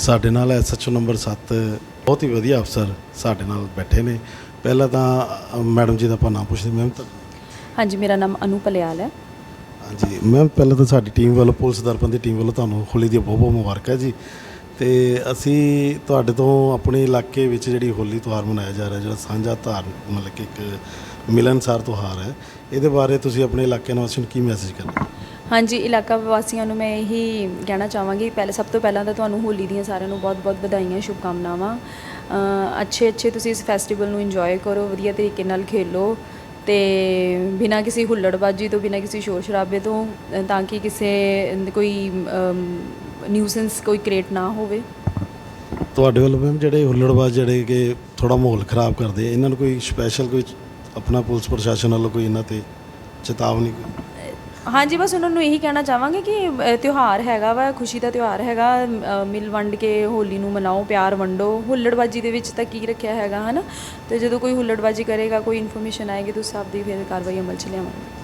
ਸਾਡੇ ਨਾਲ SHO number 7 ਬਹੁਤ ਹੀ ਵਧੀਆ ਅਫਸਰ ਸਾਡੇ ਨਾਲ ਬੈਠੇ ਨੇ। ਪਹਿਲਾਂ ਤਾਂ ਮੈਡਮ ਜੀ ਦਾ ਆਪਾਂ ਨਾਮ ਪੁੱਛਦੇ ਮੈਮ ਹਾਂਜੀ ਮੇਰਾ ਨਾਮ ਅਨੂ ਪਲਿਆਲ ਹੈ। ਹਾਂਜੀ ਮੈਮ ਪਹਿਲਾਂ ਤਾਂ ਸਾਡੀ ਟੀਮ ਵੱਲੋਂ ਪੁਲਿਸ ਦਰਪਣ ਦੀ ਟੀਮ ਵੱਲੋਂ ਤੁਹਾਨੂੰ ਹੋਲੀ ਦੀ ਬਹੁਤ ਬਹੁਤ ਮੁਬਾਰਕਾਂ ਜੀ। ਤੇ ਅਸੀਂ ਤੁਹਾਡੇ ਤੋਂ ਆਪਣੇ ਇਲਾਕੇ ਵਿੱਚ ਜਿਹੜੀ ਹੋਲੀ ਤਿਉਹਾਰ ਮਨਾਇਆ ਜਾ ਰਿਹਾ ਜਿਹੜਾ ਸਾਂਝਾ ਧਾਰ ਮਤਲਬ ਕਿ ਇੱਕ ਮਿਲਨਸਾਰ ਤਿਉਹਾਰ ਹੈ ਇਹਦੇ ਬਾਰੇ ਤੁਸੀਂ ਆਪਣੇ ਇਲਾਕੇ ਨਿਵਾਸੀਆਂ ਨੂੰ ਕੀ ਮੈਸੇਜ ਕਰਨਾ ਹਾਂਜੀ, ਇਲਾਕਾ ਵਾਸੀਆਂ ਨੂੰ ਮੈਂ ਇਹੀ ਕਹਿਣਾ ਚਾਹਾਂਗੀ, ਪਹਿਲੇ ਸਭ ਤੋਂ ਪਹਿਲਾਂ ਤਾਂ ਤੁਹਾਨੂੰ ਹੋਲੀ ਦੀਆਂ ਸਾਰਿਆਂ ਨੂੰ ਬਹੁਤ-ਬਹੁਤ ਵਧਾਈਆਂ, ਸ਼ੁਭਕਾਮਨਾਵਾਂ। ਅੱਛੇ ਅੱਛੇ ਤੁਸੀਂ ਇਸ ਫੈਸਟੀਵਲ ਨੂੰ ਇੰਜੋਏ ਕਰੋ, ਵਧੀਆ ਤਰੀਕੇ ਨਾਲ ਖੇਲੋ ਤੇ ਬਿਨਾਂ ਕਿਸੇ ਹੁੱਲੜਬਾਜੀ ਤੋਂ, ਬਿਨਾਂ ਕਿਸੇ ਸ਼ੋਰ ਸ਼ਰਾਬੇ ਤੋਂ ਤਾਂ ਕਿ ਕਿਸੇ ਕੋਈ ਨਿਊਸੈਂਸ ਕੋਈ ਕ੍ਰੀਏਟ ਨਾ ਹੋਵੇ। ਤੁਹਾਡੇ ਵੱਲੋਂ ਮੈਮ ਜਿਹੜੇ ਹੁੱਲੜਬਾਜ਼, ਜਿਹੜੇ ਕਿ ਥੋੜਾ ਮਾਹੌਲ ਖਰਾਬ ਕਰਦੇ, ਇਹਨਾਂ ਨੂੰ ਕੋਈ ਸਪੈਸ਼ਲ ਕੋਈ ਆਪਣਾ ਪੁਲਿਸ ਪ੍ਰਸ਼ਾਸਨ ਵੱਲੋਂ ਕੋਈ ਇਹਨਾਂ ਤੇ ਚੇਤਾਵਨੀ? ਕੋਈ ਹਾਂਜੀ ਬਸ ਉਹਨਾਂ ਨੂੰ ਇਹੀ ਕਹਿਣਾ ਚਾਹਾਂਗੇ ਕਿ ਅ, ਤਿਉਹਾਰ ਹੈਗਾ ਵਾ ਖੁਸ਼ੀ ਦਾ ਤਿਉਹਾਰ ਹੈਗਾ ਅ, ਮਿਲ ਵੰਡ ਕੇ ਹੋਲੀ ਨੂੰ ਮਨਾਓ ਪਿਆਰ ਵੰਡੋ। ਹੁੱਲੜਬਾਜੀ ਦੇ ਵਿੱਚ ਤਾਂ ਕੀ ਰੱਖਿਆ ਹੈਗਾ ਹਨਾ? ਤੇ ਜਦੋਂ ਕੋਈ ਹੁੱਲੜਬਾਜੀ ਕਰੇਗਾ ਕੋਈ ਇਨਫੋਰਮੇਸ਼ਨ ਆਏਗੀ ਤਾਂ ਉਸ ਹਿਸਾਬ ਦੀ ਫਿਰ ਕਾਰਵਾਈ ਅਮਲ ਚ ਲਿਆਵਾਂਗੇ।